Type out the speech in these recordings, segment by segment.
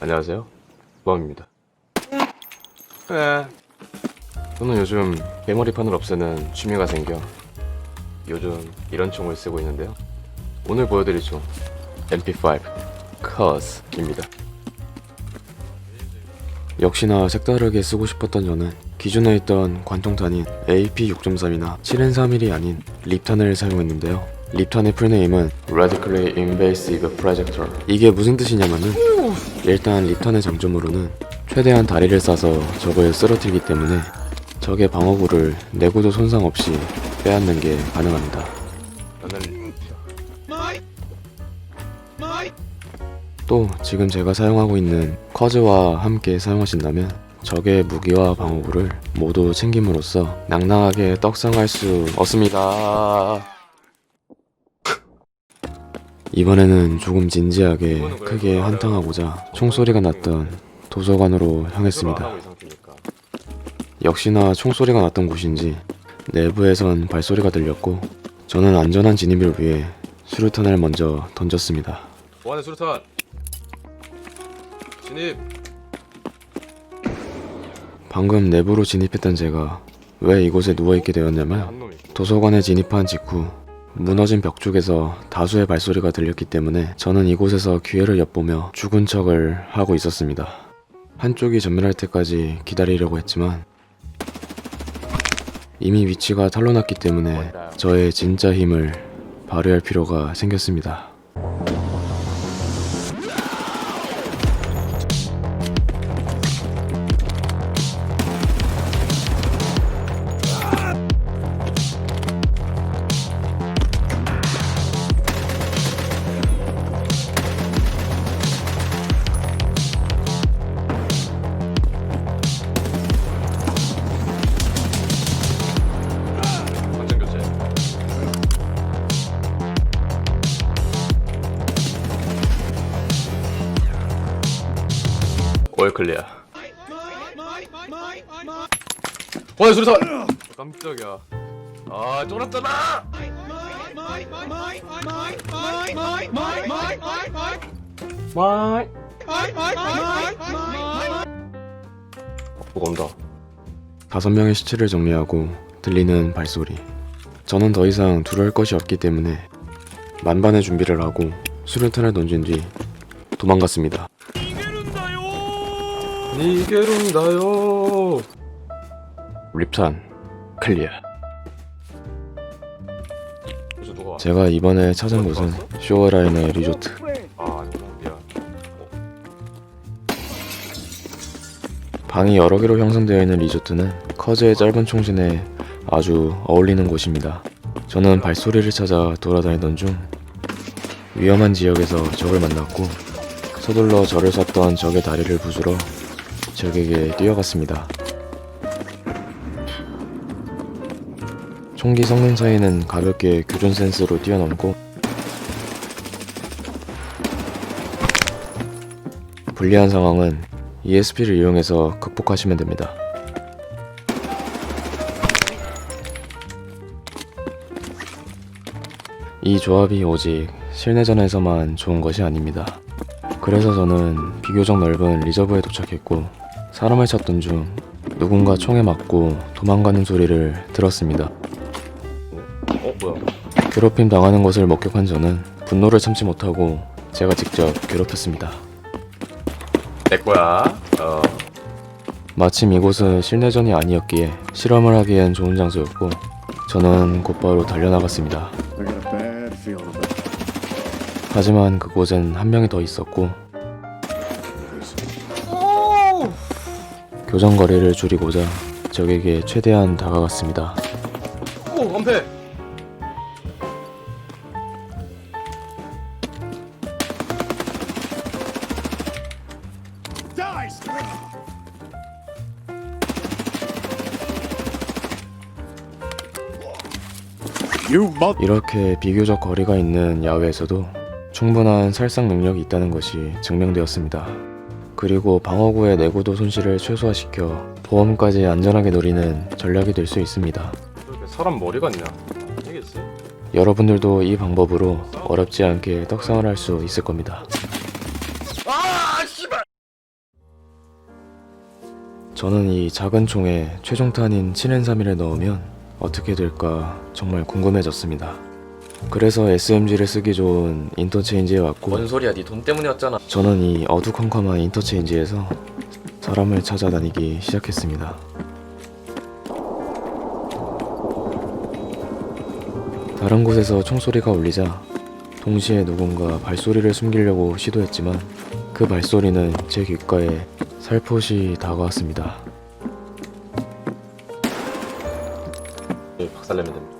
안녕하세요. 범입니다. 네. 저는 요즘 개머리판을 없애는 취미가 생겨 요즘 이런 총을 쓰고 있는데요. 오늘 보여드릴 총 MP5 CUS입니다. 역시나 색다르게 쓰고 싶었던 저는 기존에 있던 관통탄인 AP6.3이나 7N31이 아닌 립탄을 사용했는데요. 립탄의 풀네임은 Radically Invasive Projector. 이게 무슨 뜻이냐면은 일단 립탄의 장점으로는 최대한 다리를 싸서 적을 쓰러뜨리기 때문에 적의 방어구를 내구도 손상 없이 빼앗는 게 가능합니다. 또 지금 제가 사용하고 있는 커즈와 함께 사용하신다면 적의 무기와 방어구를 모두 챙김으로써 낭낭하게 떡상할 수 없습니다. 이번에는 조금 진지하게 크게 한탕하고자 총소리가 났던 도서관으로 향했습니다. 역시나 총소리가 났던 곳인지 내부에선 발소리가 들렸고 저는 안전한 진입을 위해 수류탄을 먼저 던졌습니다. 보안의 수류탄 진입 방금 내부로 진입했던 제가 왜 이곳에 누워있게 되었냐면 도서관에 진입한 직후 무너진 벽 쪽에서 다수의 발소리가 들렸기 때문에 저는 이곳에서 기회를 엿보며 죽은 척을 하고 있었습니다. 한쪽이 전멸할 때까지 기다리려고 했지만 이미 위치가 탄로났기 때문에 저의 진짜 힘을 발휘할 필요가 생겼습니다. 올 클리어. 보안의 수류탄 깜짝이야 아 쫄았잖아 뭐가 온다. 다섯 명의 시체를 정리하고 들리는 발소리. 저는 더 이상 두려울 것이 없기 때문에 만반의 준비를 하고 수류탄을 던진 뒤 도망갔습니다. 니게룬다요 립탄 클리어. 그래서 누가 왔어? 제가 이번에 찾은 곳은 쇼어라인의 리조트. 아 아니구나 미안 방이 여러 개로 형성되어 있는 리조트는 커즈의 짧은 총신에 아주 어울리는 곳입니다. 저는 발소리를 찾아 돌아다니던 중 위험한 지역에서 적을 만났고 서둘러 저를 쐈던 적의 다리를 부수러 적에게 뛰어갔습니다. 총기 성능 차이는 가볍게 교전 센스로 뛰어넘고 불리한 상황은 ESP를 이용해서 극복하시면 됩니다. 이 조합이 오직 실내전에서만 좋은 것이 아닙니다. 그래서 저는 비교적 넓은 리저브에 도착했고 사람을 찾던 중 누군가 총에 맞고 도망가는 소리를 들었습니다. 어 뭐야 괴롭힘 당하는 것을 목격한 저는 분노를 참지 못하고 제가 직접 괴롭혔습니다. 내 거야 어 마침 이곳은 실내전이 아니었기에 실험을 하기엔 좋은 장소였고 저는 곧바로 달려나갔습니다. 하지만 그곳엔 한 명이 더 있었고 교전 거리를 줄이고자 적에게 최대한 다가갔습니다. 오 mother. 이렇게 비교적 거리가 있는 야외에서도 충분한 살상 능력이 있다는 것이 증명되었습니다. 그리고 방어구의 내구도 손실을 최소화시켜 보험까지 안전하게 노리는 전략이 될 수 있습니다. 사람 머리 같냐? 아니겠지? 여러분들도 이 방법으로 어렵지 않게 떡상을 할 수 있을 겁니다. 아, 저는 이 작은 총에 최종탄인 7N3을 넣으면 어떻게 될까 정말 궁금해졌습니다. 그래서 SMG를 쓰기 좋은 인터체인지에 왔고 뭔 소리야 네 돈 때문이었잖아 저는 이 어두컴컴한 인터체인지에서 사람을 찾아다니기 시작했습니다. 다른 곳에서 총소리가 울리자 동시에 누군가 발소리를 숨기려고 시도했지만 그 발소리는 제 귓가에 살포시 다가왔습니다. 예, 박살내면 됩니다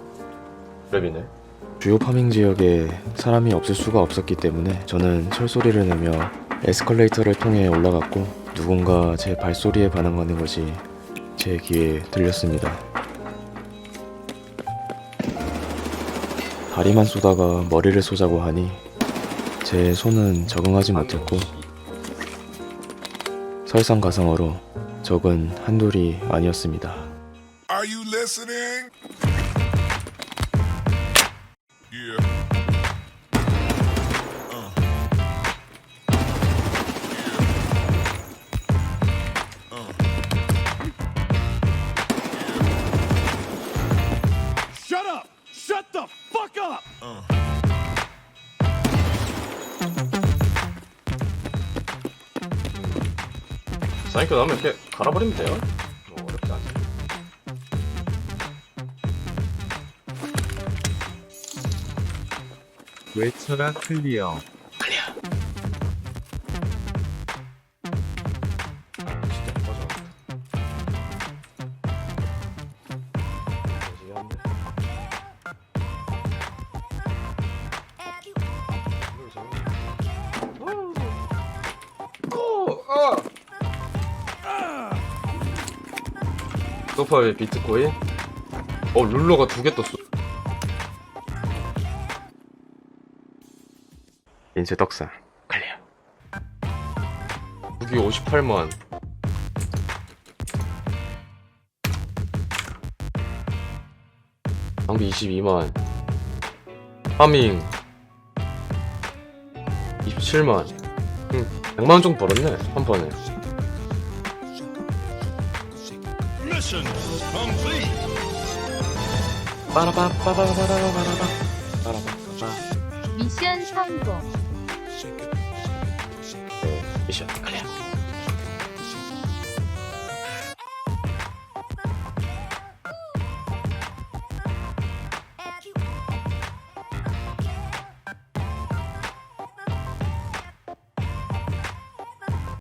그랩이네 주요 파밍 지역에 사람이 없을 수가 없었기 때문에 저는 철소리를 내며 에스컬레이터를 통해 올라갔고 누군가 제 발소리에 반응하는 것이 제 귀에 들렸습니다. 다리만 쏘다가 머리를 쏘자고 하니 제 손은 적응하지 못했고 설상가상어로 적은 한둘이 아니었습니다. 사이클 나오면 이렇게 갈아버리면 돼요 외쳐라 클리어. 진짜 꺼져 소파에 비트코인? 어 룰러가 두 개 떴어 인쇄 떡상 클리어. 무기 58만 장비 22만 파밍 27만 음, 100만원 정도 벌었네 한 번에 Mission complete. 빠라바빠바바바바바바 빠라바바바 미션 성공. 네, 미션 클리어